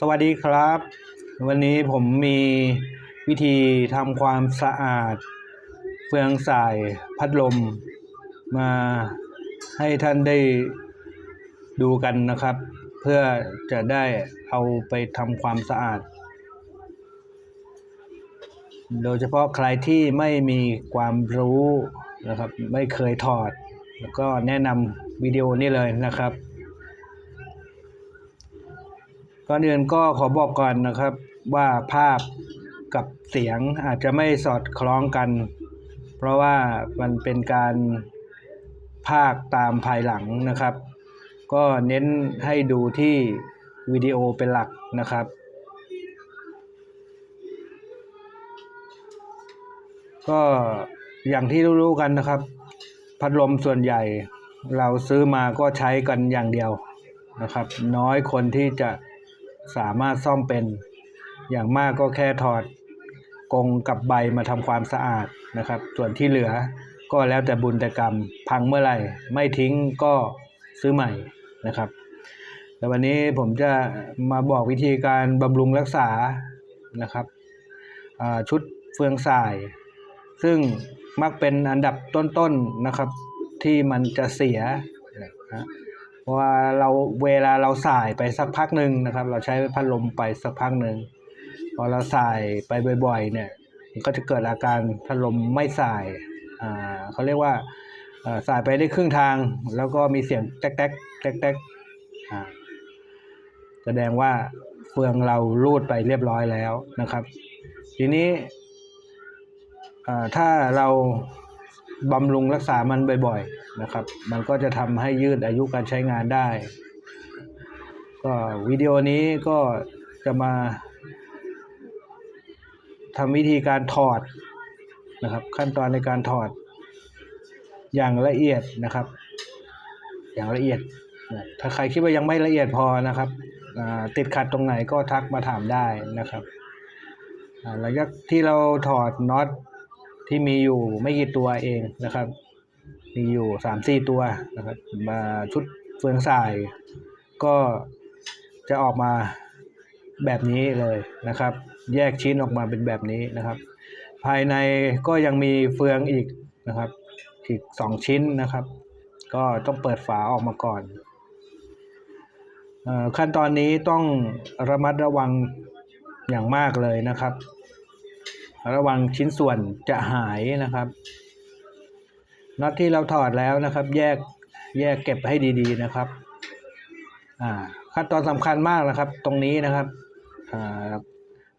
สวัสดีครับ วันนี้ผมมีวิธีทำความสะอาด เฟืองสายพัดลม มาให้ท่านได้ดูกันนะครับ เพื่อจะได้เอาไปทำความสะอาด โดยเฉพาะใครที่ไม่มีความรู้นะครับ ไม่เคยถอด แล้วก็แนะนำวิดีโอนี้เลยนะครับ ก่อนอื่นก็ขอบอกก่อนนะครับ ว่าภาพกับเสียงอาจจะไม่สอดคล้องกัน เพราะว่ามันเป็นการภาคตามภายหลังนะครับ ก็เน้นให้ดูที่วิดีโอเป็นหลักนะครับก็อย่างที่รู้ๆกันนะครับ พัดลมส่วนใหญ่เราซื้อมาก็ใช้กันอย่างเดียวนะครับ น้อยคนที่จะ สามารถซ่อมเป็น อย่างมากก็แค่ถอดกงกับใบมาทำความสะอาดนะครับ ส่วนที่เหลือก็แล้วแต่บุญแต่กรรมพังเมื่อไหร่ ไม่ทิ้งก็ซื้อใหม่นะครับแต่วันนี้ผมจะมาบอกวิธีการบำรุงรักษานะครับชุดเฟืองสาย ซึ่งมักเป็นอันดับต้นๆนะครับ ที่มันจะเสียนะ ราะว่าเราเวลาเราสายไปสักพักหนึ่งนะครับ เราใช้พัดลมไปสักพักหนึ่งพอเราสายไปบ่อย ๆ เนี่ยก็จะเกิดอาการพัดลมไม่สายอ่าเขาเรียกว่าเอ่อสายไปได้ครึ่งทาง แล้วก็มีเสียงแต๊กแต๊กแต๊กแต๊กอ่าแสดงว่าเฟืองเรารูดไปเรียบร้อยแล้วนะครับ ทีนี้ถ้าเรา บำรุงรักษามันบ่อยๆนะครับ มันก็จะทำให้ยืดอายุการใช้งานได้ ก็วิดีโอนี้ก็จะมาทำวิธีการถอดนะครับ ขั้นตอนในการถอดอย่างละเอียดนะครับ อย่างละเอียด ถ้าใครคิดว่ายังไม่ละเอียดพอนะครับติดขัดตรงไหนก็ทักมาถามได้นะครับอ่าระยะที่เราถอดน็อต ที่มีอยู่ไม่กี่ตัวเองนะครับ มีอยู่สามสี่ตัวนะครับ มาชุดเฟืองสายก็จะออกมาแบบนี้เลยนะครับ แยกชิ้นออกมาเป็นแบบนี้นะครับ ภายในก็ยังมีเฟืองอีกนะครับอีกสองชิ้นนะครับ ก็ต้องเปิดฝาออกมาก่อนขั้นตอนนี้ต้องระมัดระวังอย่างมากเลยนะครับ ระวังชิ้นส่วนจะหายนะครับน็อตที่เราถอดแล้วนะครับ แยกแยกเก็บให้ดี ๆนะครับขั้นตอนสำคัญมากนะครับ ตรงนี้นะครับ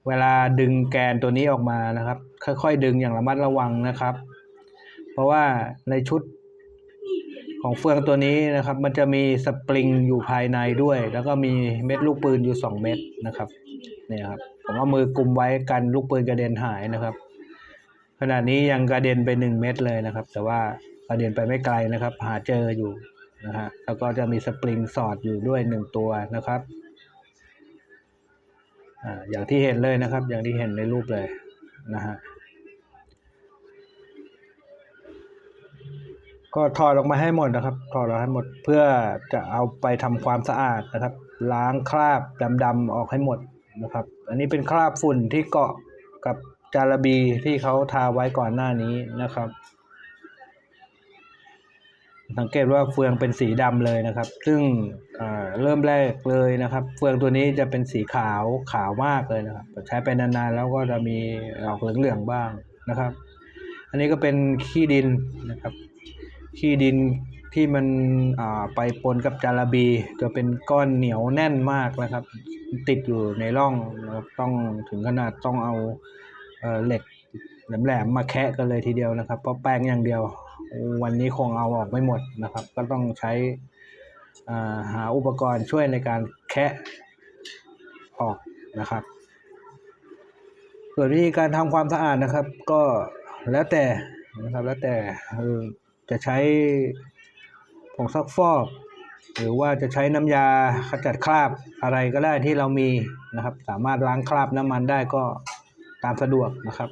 เวลาดึงแกนตัวนี้ออกมานะครับ ค่อย ๆ ดึงอย่างระมัดระวังนะครับ เพราะว่าในชุดของเฟืองตัวนี้นะครับ มันจะมีสปริงอยู่ภายในด้วย แล้วก็มีเม็ดลูกปืนอยู่ 2 เม็ดนะครับเนี่ยครับ ผมเอามือกุมไว้กันลูกปืนกระเด็นหายนะครับ ขณะนี้ยังกระเด็นไปหนึ่งเม็ดเลยนะครับ แต่ว่ากระเด็นไปไม่ไกลนะครับ หาเจออยู่นะฮะแล้วก็จะมีสปริงสอดอยู่ด้วยหนึ่งตัวนะครับอ่าอย่างที่เห็นเลยนะครับ อย่างที่เห็นในรูปเลยนะฮะก็ถอดออกมาให้หมดนะครับถอดออกให้หมดเพื่อจะเอาไปทำความสะอาดนะครับ ล้างคราบดำๆออกให้หมด นะครับ อันนี้เป็นคราบฝุ่นที่เกาะกับจาระบีที่เขาทาไว้ก่อนหน้านี้นะครับ สังเกตว่าเฟืองเป็นสีดำเลยนะครับ ซึ่งเริ่มแรกเลยนะครับ เฟืองตัวนี้จะเป็นสีขาวขาวมากเลยนะครับ ใช้ไปนานๆแล้วก็จะมีออกเหลืองๆบ้างนะครับ อันนี้ก็เป็นขี้ดินนะครับ ขี้ดิน ที่มันไปปนกับจาระบี จะเป็นก้อนเหนียวแน่นมากนะครับ ติดอยู่ในร่องนะครับต้องถึงขนาดต้องเอาเอ่อเหล็กแหลมๆมาแคะกันเลยทีเดียวนะครับ เพราะแป้งอย่างเดียว วันนี้คงเอาออกไม่หมดนะครับ ก็ต้องใช้าหาอุปกรณ์ช่วยในการแคะออกนะครับ ส่วนวิธีการทำความสะอาดนะครับ ก็แล้วแต่นะครับแล้วแต่จะใช้ งซักฟอก หรือว่าจะใช้น้ำยาขจัดคราบอะไรก็ได้ที่เรามีนะครับ สามารถล้างคราบน้ำมันได้ก็ตามสะดวกนะครับ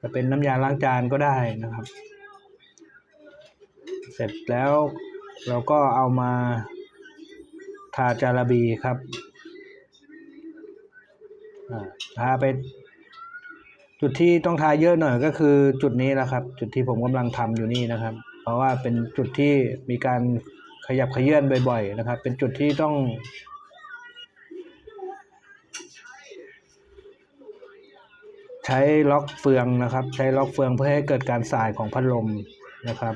จะเป็นน้ำยาล้างจานก็ได้นะครับ เสร็จแล้วเราก็เอามาทาจาระบีครับทาไป จุดที่ต้องทาเยอะหน่อยก็คือจุดนี้แหละครับ จุดที่ผมกำลังทำอยู่นี่นะครับ เพราะว่าเป็นจุดที่มีการขยับขยื่นบ่อยๆนะครับ เป็นจุดที่ต้อง ใช้ล็อกเฟืองนะครับ ใช้ล็อกเฟืองเพื่อให้เกิดการสายของพัดลมนะครับ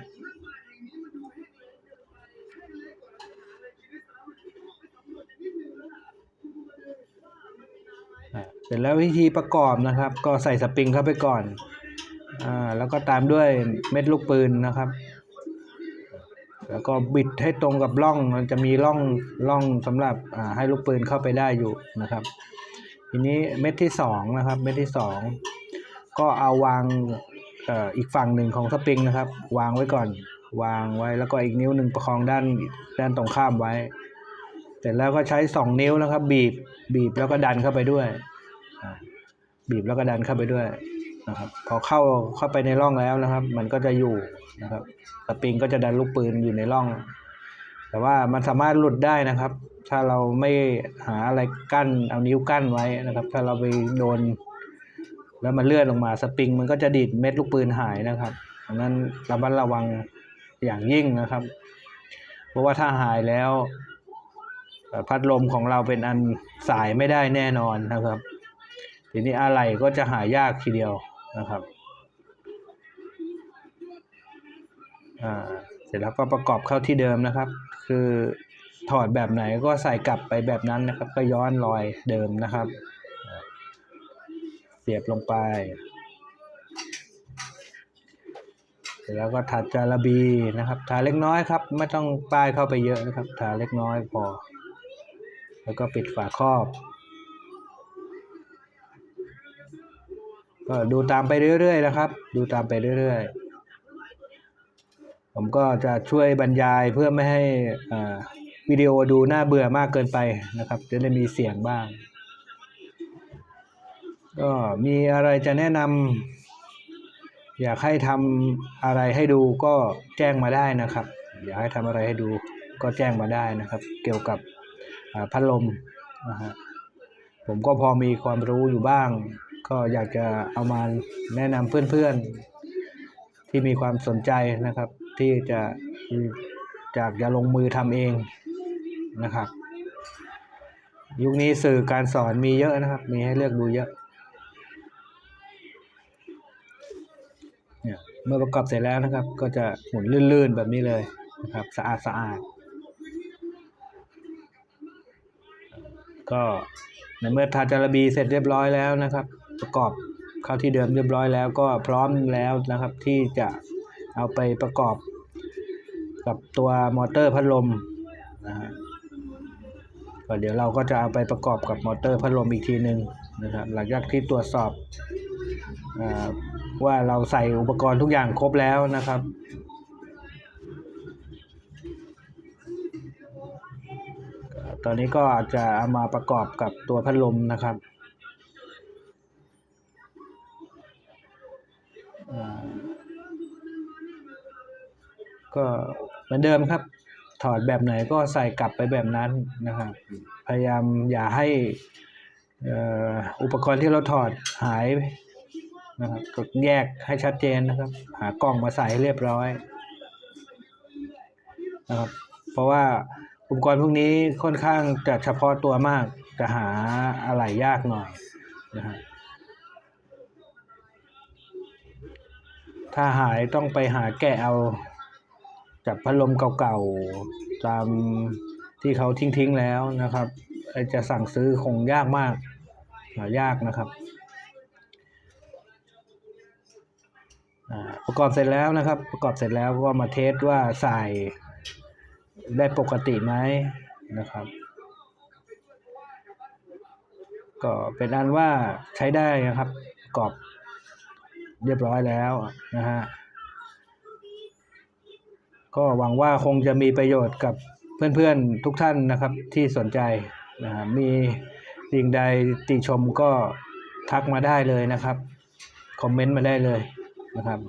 เสร็จแล้ววิธีประกอบนะครับ ก็ใส่สปริงเข้าไปก่อนอ่าแล้วก็ตามด้วยเม็ดลูกปืนนะครับ แล้วก็บิดให้ตรงกับร่องมันจะมีร่องร่องสำหรับให้ลูกปืนเข้าไปได้อยู่นะครับ ทีนี้เม็ดที่สองนะครับเม็ดที่สองก็เอาวางอีกฝั่งหนึ่งของสปริงนะครับ วางไว้ก่อน วางไว้แล้วก็อีกนิ้วหนึ่งประคองด้านด้านตรงข้ามไว้ เสร็จแล้วก็ใช้สองนิ้วนะครับ บีบบีบแล้วก็ดันเข้าไปด้วยบีบแล้วก็ดันเข้าไปด้วย นะครับ พอเข้าเข้าไปในร่องแล้วนะครับ มันก็จะอยู่นะครับสปริงก็จะดันลูกปืนอยู่ในร่อง แต่ว่ามันสามารถหลุดได้นะครับ ถ้าเราไม่หาอะไรกั้นเอานิ้วกั้นไว้นะครับ ถ้าเราไปโดน แล้วมันเลื่อนลงมาสปริง มันก็จะดีดเม็ดลูกปืนหายนะครับดังนั้นระมัดระวังอย่างยิ่งนะครับ เพราะว่าถ้าหายแล้ว พัดลมของเราเป็นอันสายไม่ได้แน่นอนนะครับ ทีนี้อะไรก็จะหายากทีเดียว นะครับเสร็จแล้วก็ประกอบเข้าที่เดิมนะครับ คือถอดแบบไหนก็ใส่กลับไปแบบนั้นนะครับ ก็ย้อนรอยเดิมนะครับ เสียบลงไป เสร็จแล้วก็ถัดจาระบีนะครับ ทาเล็กน้อยครับ ไม่ต้องป้ายเข้าไปเยอะนะครับ ทาเล็กน้อยพอ แล้วก็ปิดฝาครอบ ก็ดูตามไปเรื่อยๆนะครับ ดูตามไปเรื่อยๆ ผมก็จะช่วยบรรยายเพื่อไม่ให้อ่าวิดีโอดูน่าเบื่อมากเกินไปนะครับ จะได้มีเสียงบ้าง ก็มีอะไรจะแนะนำอยากให้ทำอะไรให้ดูก็แจ้งมาได้นะครับ อยากให้ทำอะไรให้ดูก็แจ้งมาได้นะครับ เกี่ยวกับพัดลมนะฮะผมก็พอมีความรู้อยู่บ้าง ก็อยากจะเอามาแนะนำเพื่อนๆ ที่มีความสนใจนะครับ ที่จะจากจะลงมือทำเองนะครับ ยุคนี้สื่อการสอนมีเยอะนะครับ มีให้เลือกดูเยอะเนี่ยเมื่อประกอบเสร็จแล้วนะครับ ก็จะหมุนลื่นๆแบบนี้เลยนะครับ สะอาดสะอาดก็ในเมื่อทาจารบีเสร็จเรียบร้อยแล้วนะครับ ประกอบเข้าที่เดิมเรียบร้อยแล้วก็พร้อมแล้วนะครับ ที่จะเอาไปประกอบ กับตัวมอเตอร์พัดลมนะฮะก็เดี๋ยวเราก็จะเอาไปประกอบกับมอเตอร์พัดลมอีกทีหนึ่งนะครับ หลังจากที่ตรวจสอบอว่าเราใส่อุปกรณ์ทุกอย่างครบแล้วนะครับตอนนี้ก็จะเอามาประกอบกับตัวพัดลมนะครับ ก็เหมือนเดิมครับ ถอดแบบไหนก็ใส่กลับไปแบบนั้นนะครับ พยายามอย่าให้อุปกรณ์ที่เราถอดหายนะครับก็แยกให้ชัดเจนนะครับ หากล่องมาใส่ให้เรียบร้อยนะครับ เพราะว่าอุปกรณ์พวกนี้ค่อนข้างจะเฉพาะตัวมากจะหาอะไรยากหน่อยนะฮะ ถ้าหายต้องไปหาแกะเอาจากพัดลมเก่าๆตามที่เขาทิ้งๆแล้วนะครับจะสั่งซื้อคงยากมากหายากนะครับอ่าประกอบเสร็จแล้วนะครับ ประกอบเสร็จแล้วก็มาเทสว่าใส่ได้ปกติไหมนะครับ ก็เป็นอันว่าใช้ได้นะครับประกอบ เรียบร้อยแล้วนะฮะก็หวังว่าคงจะมีประโยชน์กับเพื่อนๆทุกท่านนะครับที่สนใจนะฮะมีสิ่งใดติชมก็ทักมาได้เลยนะครับ คอมเมนต์มาได้เลยนะครับ